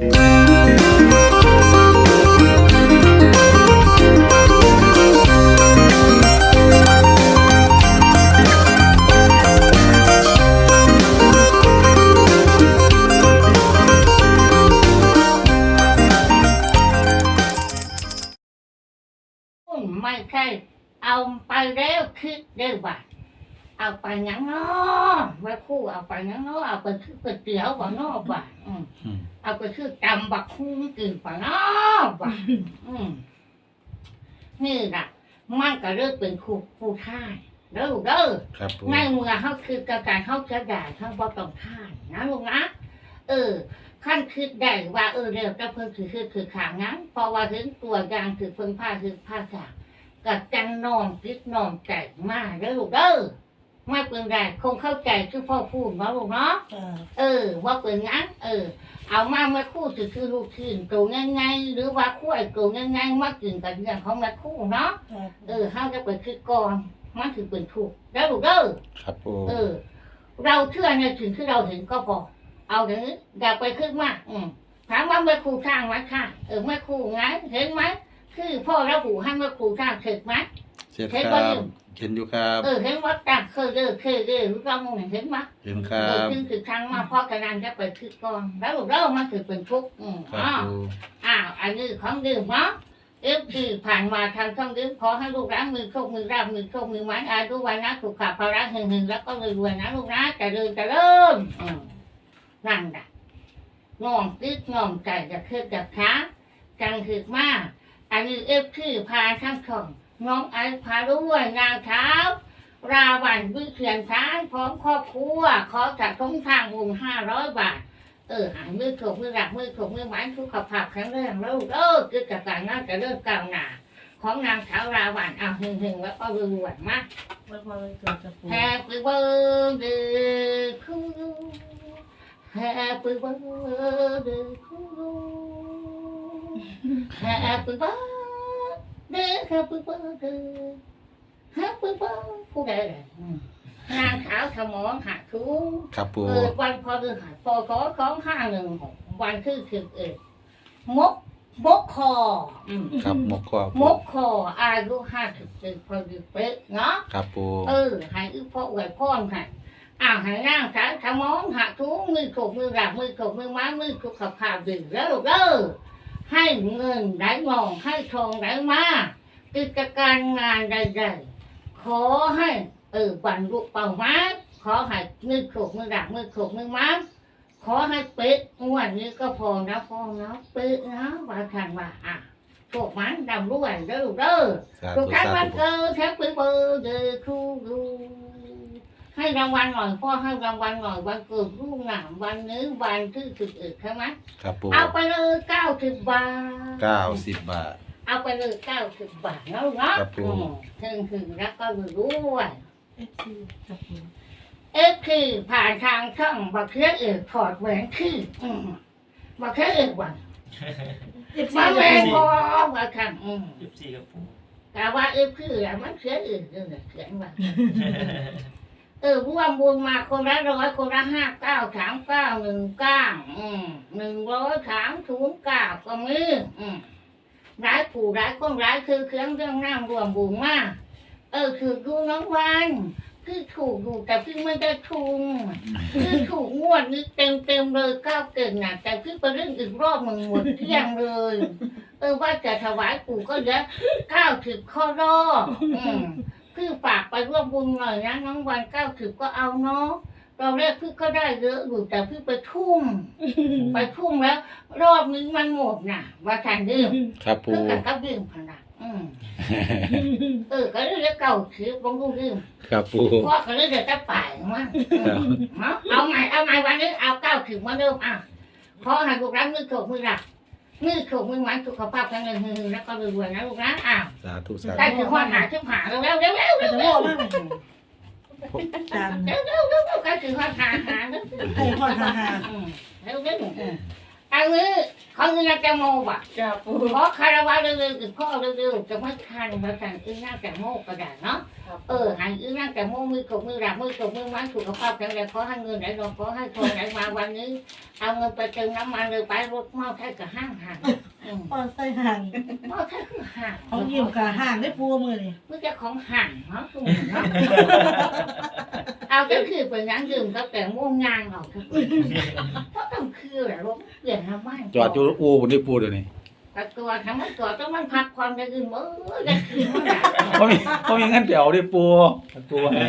ไม่ ยังเนาะแม่ครู่เอาไปหยังเนาะเอาไปคือก๋วยเตี๋ยวบ่เนาะบ่าอืมอืมเอาไปคือตำบักคุ้งกินบ่เนาะบ่าอืมนี่ล่ะมันก็เริ่มเป็นครูผู้ท่ายเด้อลูกเด้อครับปูในเมื่อเขาคือกระการเขาจะได้เขาบ่ต้องท่ายนะลูกนะเออขั้นคิดได้ว่าเออเร็วจะเพิ่นคือคือคือขางนั้นเพราะว่าถึงตัวอย่างคือเพิ่นผ้าคือผ้าขางกับจังนอมคิดนอมใจมากเด้อลูกเด้อ ไม่เป็นไรคงเข้าใจคือพ่อพูดเนาะลูกเนาะจ้าเออ ว่าเป็นงั้น เออ เอามาเมื่อคู่คือคือลูกชิ้นตัวง่ายๆหรือว่าคู่ไอ้ตัวง่ายๆมากินกันอย่างของแม่คู่เนาะจ้าเออเขาจะไปคือก่อนมันคือเป็นถูกแล้วลูกเด้อครับปูเออ เราเชื่อในสิ่งที่เราเห็นก็พอเอาอย่างนี้อย่าไปขึ้นมากอืมถามว่าแม่ครูสร้างไหมค่ะเออแม่ครูไงเห็นไหมคือพ่อระบุให้แม่ครูสร้างเสร็จไหม เสร็จเห็นคบ่รับอยู่เห็นอยู่ครับ เออเห็นว่าตั้งเคยเด้อเคยเด้อรู้ต้องมองเห็นไหมเห็นคเอรัอบจึงคือครั้งมาพ่อกระนันจะไปคือก่อนแล้วลูกเล่ามันคือเป็นทุกข์อืมครับอ้าว ปูอ้าวอันนี้ของดื่มเนาะเอฟซีผ่านมาทางช่องดื่มขอให้ลูกร้านมือโชคมือราบมือโชคมือไม้อายุวันนะสุขภาพระหึงหึงแล้วก็รวยๆนะลูกนะจะเดินจะเริ่มอืมนั่นแหละงอมติดงอมใจจะคืบจะช้าจังคือมาก อันนี้เอฟซีพาทั้งช่อง น้องไอ้พาด้วยนางเท้า ราวันวิเชียนช้างพร้อมครอบครัว ขอจัดทงทางวงห้าร้อยบาท เออหายมือถูกมือหลักมือถูกมือไม้ทุกขภาพแข็งแรงแล้วเออกิจการน่าจะเริ่มก้าวหน้าของนางสาวราวันเอาหึงหึงๆแล้วก็รวยๆมากไว้พอเลยเกิดจะปู Happy birthday to you Happy birthday to you Happy birthday Happy birthday Happy birthday ผู้ใดเลยอืมนางขาวสมองหักทุง ครับปู เกิดวันพฤหัสพศสองห้าหนึ่งหกวันที่สิบเอ็ดมกมกคออืมครับหมกคอมปูกคออายุห้าสิบสี่พอดีเป๊ะเนาะครับปูเออใหายอึพ่ออวยพ่อค่ะอ้าวใหายร่างสายสมองหักทุงมือถกมือหลับมือถกมือไม้มือสุขภาพดีแล้วลูกเด้อ ให้เงินได้มองให้ทองได้มากิจการงานใดๆขอให้ เออบรรลุเป้าหมายขอให้มือถกมือหลับมือถกมือไม้ขอให้เป๊ะงวดนี้ก็พอนะพ่อนะเป๊ะนะว่าทันว่าอะโชคมันดำรวยเด้อลูกเด้อสาทุธุกท่านสาวันธุเกิดแฮปปี้เบิร์ดเดย์ทูยู ให้รางวัลหน่อยพ่อให้รางวัลหน่อยวันเกิดลูกหนามวันนี้วันที่สิบเอ็ดใช่ไหมครับปูเอาไปเลยเก้าสิบบาทเก้าสิบบาท เอาไปเลยเก้าสิบบาทแล้วเนาะครับผมอืมถึงถึงแล้วก็รู้ว่าเอฟซีจ้าปูเอฟคือผ่านทางช่องบักเคียเอกถอดแหวนคืออืมบักเคียเอกวันเอฟซีมาแหวจ้านปูพอว่าคันอืม ยี่สิบสี่กับปูแต่ว่าเอฟคืออะมันเคียเอกเนี่ยเขียนว่า เออร่วมบุญมาคนละร้อยคนละห้าเก้าสามเก้าหนึ่งเก้าอืมหนึ่งร้อยสามศูนย์เก้าก็มีอืมร้ายผู้ร้ายคนร้ายคือเครื่องเรื่องน้ำรวมบุญมาก เออคือดูน้องวันคือถูกอยู่แต่พี่ไม่ได้ทุงคือถูกงวดนี้เต็มเต็มเลยเก้าเก่งน่ะแต่พี่ไปเรื่องอีกรอบมึงหมดเที่ยงเลย เออว่าจะถวายปู่ก็เดี๋ยวเก้าสิบข้อรอบอืม คือฝากไปร่วมบุญหน่อยนะน้องวันเก้าสิบก็เอาเนาะตอนแรกพี่ก็ได้เยอะอยู่แต่พี่ไปทุ่ม ไปทุ่มแล้ว รอบนี้มันหมดน่ะ ว่าทันดื่มครับปูคือกันก็ดื่มพนักอืมเออก็เลยเก่าสิบงดูดื่มครับปูพ่อก็เลยเดี๋ยวจะไปมั้งอืมเนาะเอาใหม่เอาใหม่วันนี้เอาเก้าสิบมาเริ่มอะขอให้ลูกรักมือโขกมือหลัก มือโขกมือหวานสุขภาพแข็งแรงหึงๆแล้วก็รวยๆนะลูกนะอ้าวสาธุสาได้ธุถึงวันหาชิบหาเร็วเร็วเร็วเร็วแต่เร็วโม่เร็วมากเลยจานเร็วเร็วเร็วเร็วใกล้ถึงวันหาหาเร็วไอ้ทอดฮ่าฮ่าอืมเร็วเร็วอืมอันนี้เขาเงินจะโมบ่ะจ้าปูขอคารวะเร็วๆถึงพ่อเร็วๆจะไม่ทันมาสั่งอึ้งหน้าแต่โมก็ได้เนาะครับ เออหันอีนั่งแต่มือมือกบมือหลับมือกบมือมันสุขภาพแข็งแรงขอให้เงินไหลลงขอให้ทองไหลมาวันนี้ เอาเงินไปเติมน้ำมันเลยไปรถเมาใช่กับห้างห่างอืมพอใส่ห่างเมาใช่คือห่างเขายิ้มกับห่างได้ปูมือนี่มือจะของห่างเนาะคุณเนาะเอาก็คือเป็นยังยืมก็แต่ม่วงงานเอาก็เพราะต้องคือแหละรถเปลี่ยนน้ำมันจอดอยู่อูบนที่ปูเดี๋ยวนี้ แต่ตัวทั้งหมดตัวต้องมันพักความจะยืมเออจะคืนเมื่อไหร่บ่มีบ่มีเงินเดี๋ยวที่ปูปูให้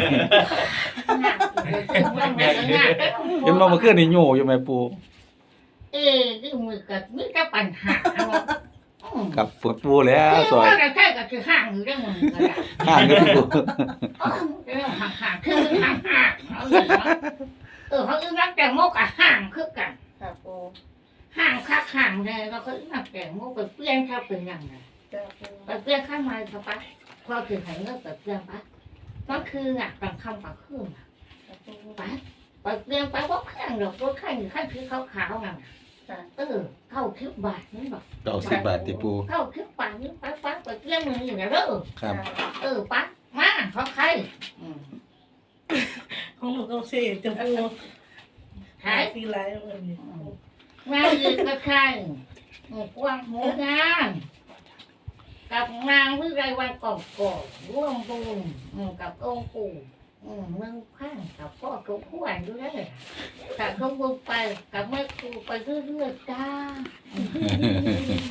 เห็นบ่เมื่อคืนนี่โยอยู่ไหมปูเอ้ยดื้อมือกับมือกับปัญหากับปวดปูแล้วซคือยว่าจะใช่ก็คือห่างอยู่ได้มือก็ได้ห่างเรื่องปูห่างห่างคือห่างห่างเอาเลยเนาเออเขาอึ้งรักแต่โมกับห่างคือกันครับปู ห่างคักห่างเลยเราก็อึ้งรักแต่โมไปเปลี่ยนเข้าเป็นยังไงจ้าปูไปเปลี่ยนข้างในเขาปะพอคือหันเงินไปเปลี่ยนปะก็คืออะกลางคำกลางคืนอะครับปูไปไปเปลี่ยนไปว่าแข้งดอกรถแข้งอยู่ข้างคือขาวๆนั่นน่ะจ้าเออเข้าคิ้วบาทนี่บอกเก้าสิบบาทที่ปูเข้าคิ้วบาทนี่ไปไปไปเปลี่ยนมืออยู่นะเด้อครับ เออปะมาเขาใครอืมของหนูก็เสียจ้าปูหายสีไรมือนี่ งานยืนกับใครหมูกว้างหมูงานกับนางวิไรวันก่อนก่อนร่วมบุญอืมกับองค์ปู่อืมเมืองข้างกับพ่อกับผู้อ่านด้วยเลยกับเขาบุญไปกับแม่ครูไปเรื่อยๆจ้า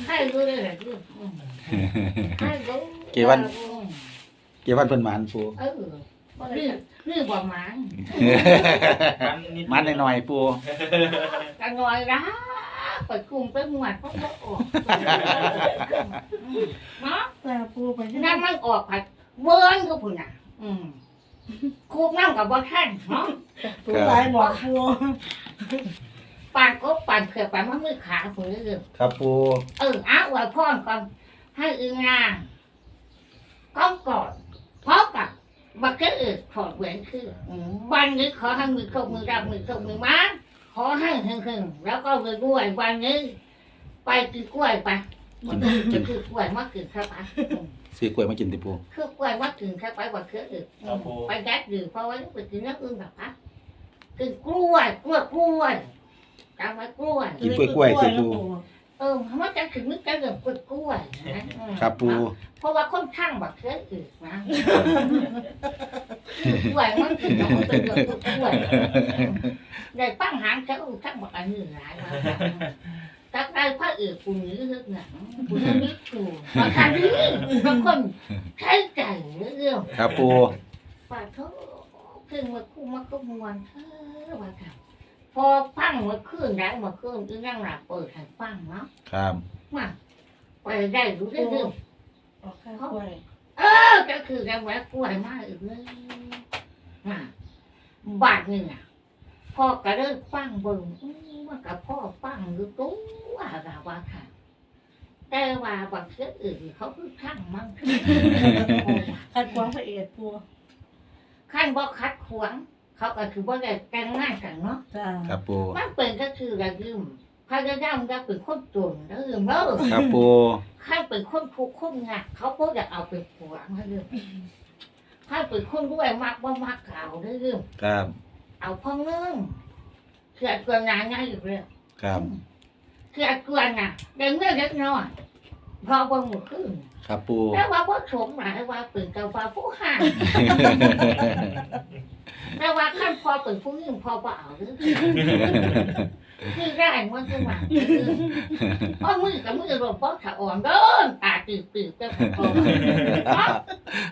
ให้ด้วยเลยลูกอืมให้ด้วยกี่วันกี่วันเพิ่นหมานปูเออ นี่นี่บ่หมันมันหน่อยๆปูกันหน่อยนะเปิดกลุ่มเป็นหมวดเพราะว่าออกเนาะจ้าปูไปที่นั่นมันออกผัดเวิร์นก็พุ่นน่ะ อืมคูกน้ำกับบ่ท่านเนาะปูหลายหมอกปูปานก็ปานเผื่อปานมันมือขาพุ่นเรื่อยครับปูๆเอออ้าวไว้พ่อนก่อนให้อึงงานก้องก่อนพร้อมกับ บักเกอร์ถอดแหวนคืออืมวันนี้ขอให้มือเข้ามือรับมือเข้ามือมาขอให้หึงๆแล้วก็รวยๆวันนี้ ไปกินกล้วยไปมันจะคือกล้วยมากินครับอะอืมซื้อกล้วยมากินที่ปูคือกล้วยมากินครับไปบักเกอร์อื่นครับผมไปยัดดื่มเพราะว่าไปกินน้ำอื่นแบบพักกินกล้วยกล้วยกล้วยจำไว้กล้วยกินกล้วยกล้วยๆที่ปู เออมันจะถึงนึกจะเรื่องกล้วยกล้วยนะอืมครับปูเพราะว่าค่อนข้างแบบเชื้ออื่นนะกล้วยมันถึงจะมันเป็นเรื่องกล้วยกล้วยได้ปั้งหางจะอู้ทั้งบอกอันนี้หลายว่าตักได้พระเอกปุ่นนี้เรื่องหนังปุ่นนี้ถูกบางครั้งนี้บางคนใช้ใจเรื่องครับปู ป่าเขาขึ้นมาคู่มาก็มวนเออว่าค่ะ พอฟังมาขึ้นได้มาขึ้นก็ยังหลับเปิดให้ฟังเนาะครับมาไปได้รู้ได้เรื่องออกข้าวกล้วยเออ ก็คือแกแวะกล้วยมากอีกเลยมาบาทหนึ่งอะพ่อก็เริ่มฟังเบิ่งอื้อว่ากับพ่อฟังอยู่ตัวว่ากับว่าค่ะแต่ว่าบางเชื่ออื่นเขาคือช่างมั่งขัดขวางพระเอกปูขั้นบ่คัดขวาง เขาก็คือบ่ได้แต่งงานกันเนาะจ้าครับปูมันเป็นก็คือระยืมพยายามจะเป็นคนจนระยืมเด้อครับปูขั้นเป็นคนทุกข์คนงานเขาบ่อยากเอาไปขวางระยืมขั้นเป็นคนรวยมากบ่มากเก่าระยืมครับ เอาพ่อเงินเกิดเกินงานง่ายอยู่เลยครับเกิดเกินน่ะเด็กเมื่อเล็กน้อย พอบ่หมดขึ้นครับปูแล้วว่าบ่สมหมายว่าเป็นเจ้าฟ้าผู้ห่างแต่ว่าขั้นพอเป็นผู้หญิงพอบ่เอาหรือคือได้มันคือหมาเพราะมือกับมือรวมเพราะขาอ่อนเดินตาตื่นตื่นก็พอ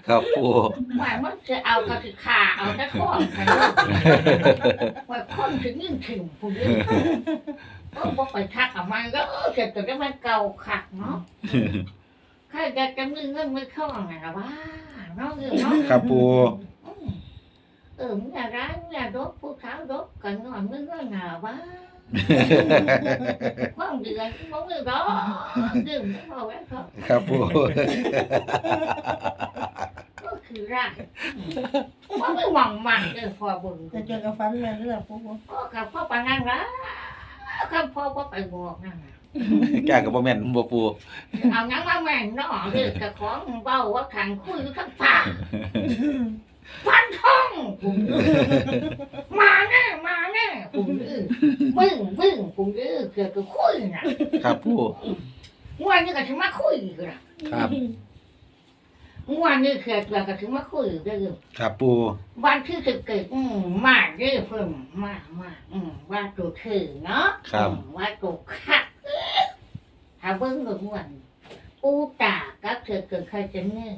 ครับปูหมายมันจะเอากระติขาเอาแต่ข้อกันว่าคนถึงยิ่งถึงผู้นี้ก็ บอกไปทักเอามันก็เกิดแต่มันเก่าขักเนาะใครจะจะมือเงินมือเข้าไงนะว่าเนาะเนาะครับปูอืมเออมึงอย่าร้ายมึงอย่ารบผู้เท้ารบกันหน่อยมึงก็หนาว่าความเดือดมึงไม่รอดื่มไม่พอแว้เขาครับปูก็คือร้ายว่าไม่หวังมันเออพอบุญ จะเจอกับฟันแม่เรื่องปูพ่อกับพ่อปานั่งร้า ข้าพ่อพ่อไปบอกนั่นน่ะแก้กับบ่แม่นบ่ปูเอางั้นว่าแม่งน้อเด็กกับของเบาว่าขังคุยอยู่ข้างปากฟันทองผมมาแน่มาแน่ผมดื้อบึ้งบึ้งผมดื้อเกิดกับคุยน่ะครับปูงวันนี้ก็ถึงมาคุยอีกละครับ งวันนี้เกิดแล้วก็ถึงมาคุยอีกเรื่องครับปูวันที่สิบเกิดอืมมากเด้อเพิ่มมากมากอืมว่าตัวคือเนาะครับ อืมว่าตัวคักถ้าเบิ้งกับงวันปูตาก็เกิดเกิดใครจะเนื่อ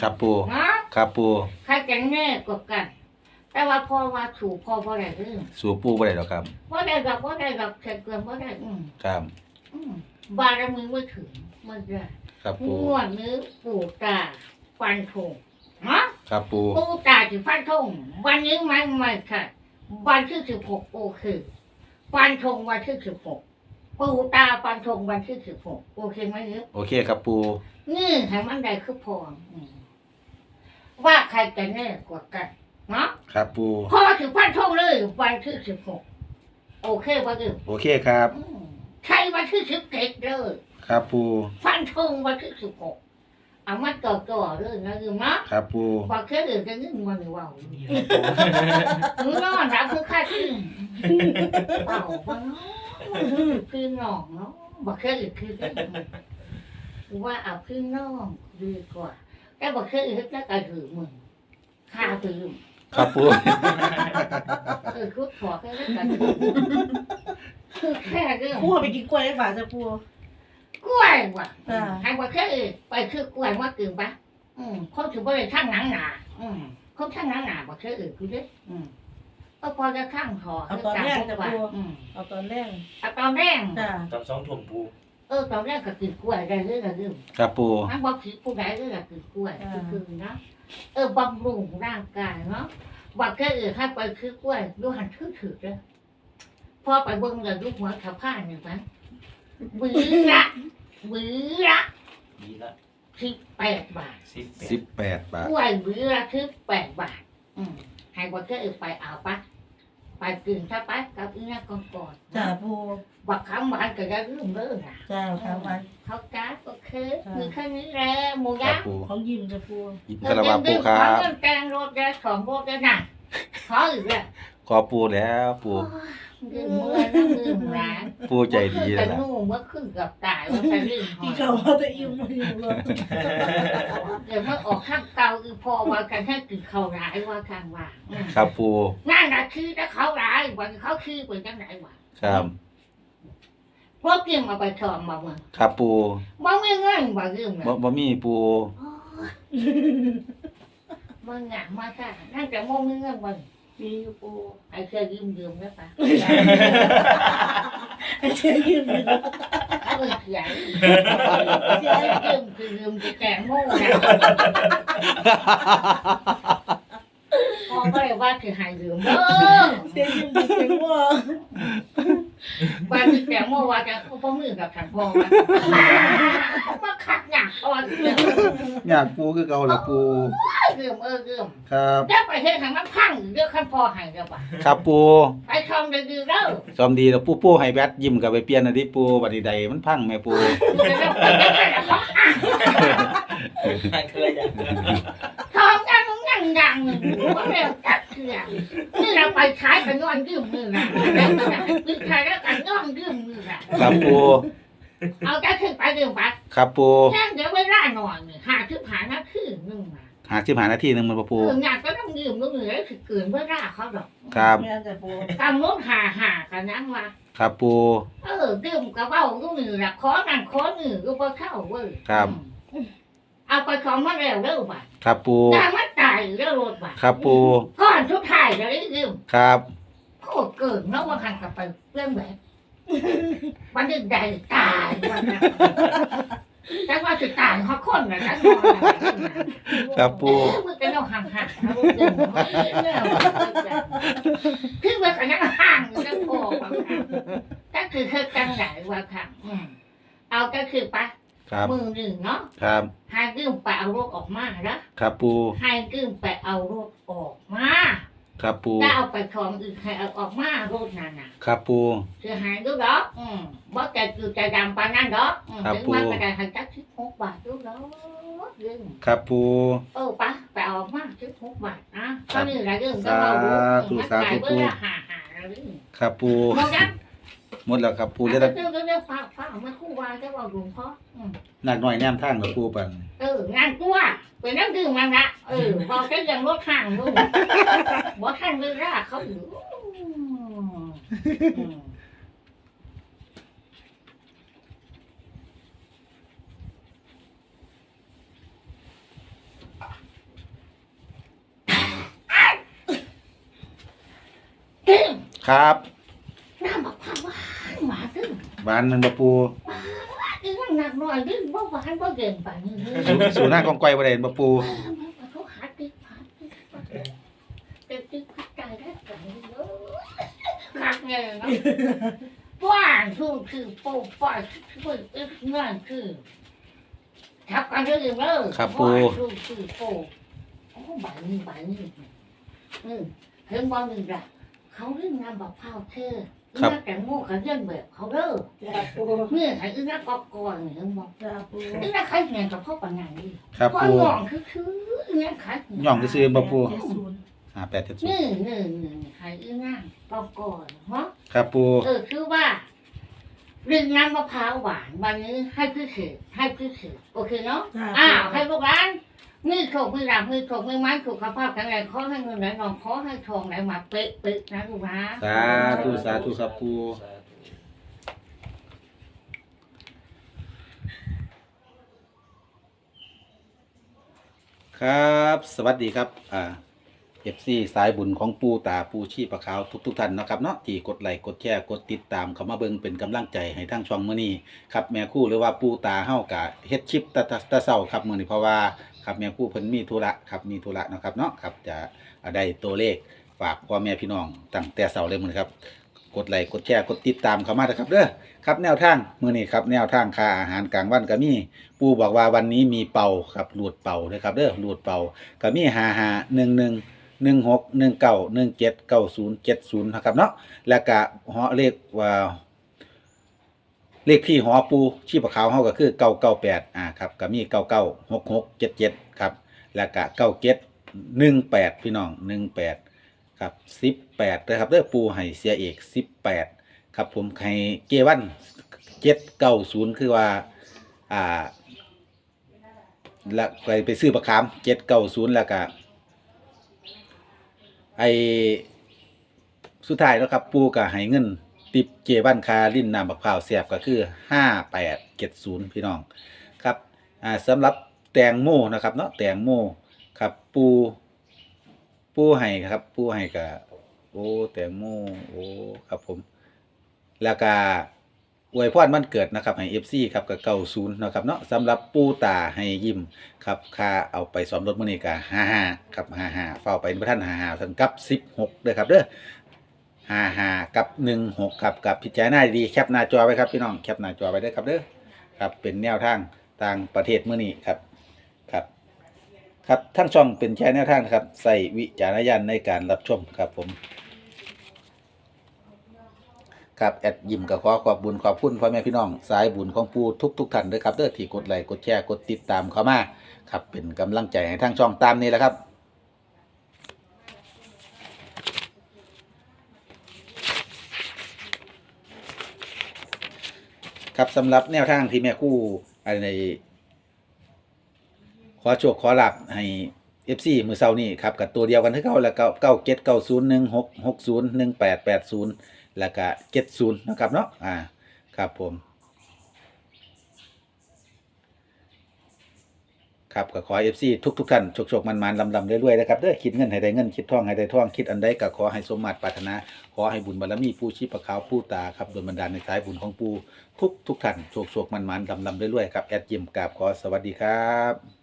ครับปูเนาะครับปูใครจะแน่กว่ากัน แต่ว่าพ่อว่าถูกพ่อพ่อได้เรื่องสู่ปูบ่ได้ดอกครับพ่อได้ดอกพ่อได้ดอกเกิดเกินพ่อได้อืมครับอืมบารมีไม่ถึงไม่ได้ ครับปูงวดนี้ปู่ตา ฟันธงเนาะครับปูปู่ตาจะฟันธงวันนี้ไม่ไม่ค่ะ วันที่สิบหกโอเคฟันธงวันที่สิบหกปู่ตาฟันธงวันที่สิบหกโอเคไหมเนี่ยโอเคครับปูนี่ให้มันได้คือพออืมว่าใครจะแน่กว่ากันเนาะครับปูพอถึงฟันธงเลยวันที่สิบหกโอเคป่ะเดิมโอเคครับอืมใช่วันที่สิบเจ็ดเลย ครับปูฟันธงวันที่สิบหก เอามาต่อต่อๆเลยนะยืมนะครับปูพอแค่อื่นจะนึกมันหรือว่านี่แหละปูหรือนอนรับคือค่าขึ้นเปล่าว่าเนาะคือหนองเนาะบอกแค่อื่นคือว่าเอาขึ้นนอกดีกว่าแต่บอกแค่อื่นแล้วก็ถือมึงค่าถือครับปูเออคุดขอแค่แล้วก็ถือคือแค่เรื่องปูไปกินกล้วยได้ป่ะจ้ะปู กล้วยว่ะอ่า ให้บอกแค่อื่นไปคือกล้วยว่าตื่นปะอืมเขาถือว่าเป็นช่างหนังหนาอืมเขาช่างหนังหนาบอกแค่อื่นคือเด้อืมก็พอจะข้างคอคือการพบว่าอืมเอาตอนแรกเอาตอนแรกจ้ะตอนสองถุงปูเออตอนแรกก็กินกล้วยได้เรื่องอะไรเรื่อง ครับปูทั้งบอกผีผู้ใดเรื่องกินกล้วยคือคือเนาะเออบำรุงร่างกายเนาะบอกแค่อื่นให้ไปคือกล้วยดูหันถือถือเลยพอไปเบิ่งเลยลูกหัวขับผ้าหนึ่งมั้ง หวีละหวีละดีละสิบแปดบาทสิบแปสิดบแปดบาท กล้วยหวีละสิบแปดบาท อืมให้บอกแค่อื่นไปเอาปะไปกินซะไปกับอีน่าก่อนก่อนจ้ะปูบักคำหวานก็จะลืมเด้อนะจ้ะครับวันเขาจ้าก็คือมีแค่นี้แหละหมูครัย่าบง ปูของยิ้มจ้ะปูยินคารวะปูครัขอบเงินแกงรถได้สองรถได้น่ะขออีกแล้วขอปูแล้วปู ดื่มเมื่อน้ำดื่มร้านปูใจดีแล้แล้ววล่ะนู่เมื่อขึ้นกับตายว่าไปลืมหอกินยข้าว่าจะอิ่มไม่อิ่มเลยเดี๋ยวเมื่อออกข้างเก่าคือพอว่ากันแค่กินข้าวร้ายว่าข้างว่าครับปูนั่นน่ะคือถ้าเขาร้ายวันเขาคือเป็นจังไหนวะครับพวกกินมาไปทองมาเมื่อครับปูบ่มีเงินบ่ลืมเลบ่บ่มีปูมึงอะมาค่ะนั่นจะมองมึงเงินมึง มีอยู่ปูไอ้เคยยืมยืมได้ปะไอ้เชี่ยยิ้มเลยเขาเออเขียนเขียนยืมคือยืมจะแกงโม่นะ พอก็เลยว่าคือหายยืมเออเชี่ยยิ้มดีจังว่าว่าคือแกงโม่ว่าจะพ่อมือกับฉันพ่อว่ามาขัดหนักอ่อนอยากปูคือเก่าล่ะปูยืมเออยืมครับจะไปเฮ็ดทางมันพังเรื่องขั้นพอหายเดี๋ยวปะครับปูไปทองได้ดีแล้วซ้อมดีแล้วปูปูให้แบตยิ้มกับไปเปลี่ยนอันนี้ปูบัดนี้ใดมันพังแม่ปูมึงจะได้ไปได้แค่ไหนวะเคยังยังงังยังว่าเร็วจัดเถื่อนี่เราไปใช้กันนอนยืมมือนะแล้วก็คือใช้แล้วกันนอนยืมมือนะครับปูเอาแต่ขึ้นไปยืมไปครับปูแค่เดี๋ยวเวลาหน่อยนี่หาชื่อผ่านหน้าคือนึงนะหาสิบหานาทีหนึ่งมันปูเอองานก็ต้องยืมมือเลยคือเกินเวลาเขาดอกครับแม่จ้ะปูกำลดหาหากันนั้นว่าครับปูเออยืมกระเป๋าก็มือละขอนั่นขอนี่ก็พอเข้าเว้ยครับเอาไปของมาแล้วเร็วบ่ะครับปูแต่มัน ตายเร็วรถบ่ะครับปูก่อนทุกท้ายจะได้ยืมครับ โคตรเกินเนาะว่าหันกลับไปเรื่องแบบวันนี้ใดตายวันนั้นแต่ว่าจะตายเพราะคนนะจ๊ะนอนอะไรขึ้นมาครับปูมึงจะเอาห่างห่างๆนะมึงเดินมาแล้วคือว่าขนาดห่างอยู่จะพอว่าค่ะก็คือเคยกังไหนว่าค่ะอืมเอาก็คือปะครับมือหนึ่งเนาะครับให้กึ้มไปเอารถออกมานะครับปูให้ กึ้มไปเอารถออกมาครับปูถ้าเอาไปทองอีกให้เอาออกมาโรดนั่นน่ะครับปูคือหายดูดอกอืมบ่ใจคือใจดำปานนั้นดอกอืมครับถึงมันปู่ก็ได้ให้จักสิบหกบาทดูดอกยืมครับปูเออปะไปเอาออกมาสิบหกบาทนะครัก็บนี่แหละเรื่องก็เราดูสาธุมันสาธุขายเบอปู่ร์ละห้าห้าแล้วนี่ครับปูบอกยัง หมดแล้วครับปูเดี๋จะยวได้เดี๋ยวเดี๋ยวฝากฝากมาคู่วานจะบอกหลวงพ่ออืมหนักหน่อยแนมทางกับปูปันเอองานตัวเป็นน้ำดื่มมันละเออบอกจะยังรถข้างดูบอกข้างเวลาเขาอยู่อืมอืมตึ้งครับ น้ำบอกพาว่าหมาตึ้ง หวานมันบ่ปูตึ้งหนักหน่อยตึ้งบ่หวานบ่เกินไปนี่เลยสู่สู่หน้ากองไกวบ่ได้บ่ปูเขาหาตึ้งหาตึ้งตึ้งตึ้งพักใจได้กันเลยคักเงี้ยเนาะว่านคือคือโป๊ป้าคืออึกเงื่อนคือทับกันเรื่อยๆเลยครับปูว่านคือคือโป๊โอ้ใบนี้ใบนี้อืมเห็นบ่หนึ่งละเขาเรื่องงานบอกเผาเธอ ครับนักแต่งโง่เขาเรื่องแบบเขาเด้อจ้าปูเนี่ยไอ้อึนักกอกก่อนเนี่ยเห็นบอกจ้าปูอึนักใครเงียกับพ่อปัญญาดีครับพ่อปูหย่องคือคืออึนักใครหย่องซื่อๆบ่ปูเจ็ดศูนย์อ่าแปดเจ็ดศูนนี่ย์นี่นี่ใครอึนักกอกก่อนเนาะ ครับปูเออคือว่าเรื่องน้ำมะพร้าวหวานวันนี้ให้พี่เขตให้พี่เขตโอเคเนาะจ้าอ้าวให้ลูกร้าน มือโขกมือหลับมือโขกมือไม้สุขภาพแข็งแรงขอให้เงินไหลนองขอให้ทองไหลมาเป๊ะเป๊ะนะลูกนะสาธุสาธุครับปูครับ สวัสดีครับอ่า FC สายบุญของปูตาปูชีปะขาวทุกๆท่านนะครับเนาะที่กดไลค์กดแชร์กดติดตามเข้ามาเบิ่งเป็นกำลังใจให้ทั้งช่องมื้อนี้ครับแม่คู่หรือว่าปูตาเฮากะเฮ็ดคลิปตะตะเช้าครับมื้อนี้เพราะว่า ครับแม่คู่เพิ่นมีธุระครับมีธุระเนาะครับเนาะครับจะได้ตัวเลขฝากพ่อแม่พี่น้องตั้งแต่เช้าเลยมือนครับกดไลค์กดแชร์กดติดตามเข้ามานะครับเด้อครับแนวทางมื้อนี้ครับแนวทางค่าอาหารกลางวันก็มีปูบอกว่าวันนี้มีเป่าครับหลูดเป่าเด้อครับเด้อหลูดเป่าก็มีหาหาหนึ่งหนึ่งหนึ่งหกหนึ่งเก้าหนึ่งเจ็ดเก้าศูนย์เจ็ดศูนย์นะครับเนาะแล้วก็หอเลขว่า เลขที่หอปูชีพขาวเฮาก็คือเก้าเก้าแปดอ่าครับก็มีเก้าเก้าหกหกเจ็ดเจ็ดครับแล้วก็เก้าเจ็ดหนึ่งแปดพี่น้องหนึ่งแปดครับสิบแปดนะครับเด้อปูให้เสียเอกสิบแปดครับผมให้เกวันเจ็ดเก้าศูนย์คือว่าอ่าแล้วไปไปซื้อประคามเจ็ดเก้าศูนย์แล้วก็ไอสุดท้ายแล้วครับปูก็ให้เงิน ติบเจบ้านคาลิ้นน้ำบักพร้าวเสียบก็คือห้าแปดเจ็ดศูนย์พี่น้องครับอ่าสำหรับแตงโมนะครับเนาะแตงโมครับปูปูให้ครับ ปูให้กับโอ้แตงโมโอ้ครับผมแล้วก็อวยพรวันเกิดนะครับให้ FC ครับกับเก้าศูนย์นะครับเนาะสำหรับปูตาให้ยิ้มครับค่าเอาไปซ้อมรถมือนี้ก็55ครับ55เฝ้าไปบ่ทัน55ทันกับ16เด้อครับเด้อ ห้าห้ากับหนึ่งหกครับกับพิจารณาดีๆแคปหน้าจอไว้ครับพี่น้องแคปหน้าจอไว้ด้ครับเด้อครับเป็นแนวทางต่างประเทศเมื้อนี้ครับครับ ครับทั้งช่องเป็นแค่แนวทางนะครับใส่วิจารณญาณในการรับชมครับผมครับแอดยิมกับขอขอบบุญขอบคุณพ่อแม่พี่น้อง สายบุญของปูทุกทุกท่านด้วยครับเด้อที่กดไลค์กดแชร์กดติดตามเข้ามาครับเป็นกำลังใจให้ทางช่องตามนี้แหละครับ ครับสำหรับแนวทางที่แม่คู่อะไรขอโชคขอหลับให้เอฟซีมือเซานี่ครับกับตัวเดียวกันที่เก้าแล้วก็เก้าเจ็ดเก้าศูนย์หนึ่งหกหกศูนย์หนึ่งแปดแปดศูนย์แล้วก็เจ็ดศูนย์นะครับเนาะอ่าครับผม ครับก็ขอเอฟซีทุกทุกท่านโชคๆมันๆลำๆเรื่อยๆนะครับเด้อคิดเงินให้ได้เงินคิดท่องให้ได้ท่องคิดอันใดก็ขอให้สมมาตรปรารถนา ขอให้บุญบารมีผู้ชีพขาวผู้ตาครับโดยบันดาลในสายบุญของปูทุกทุกท่านโชคๆมันๆลำๆเรื่อยๆครับแอดยิมกราบขอสวัสดีครับ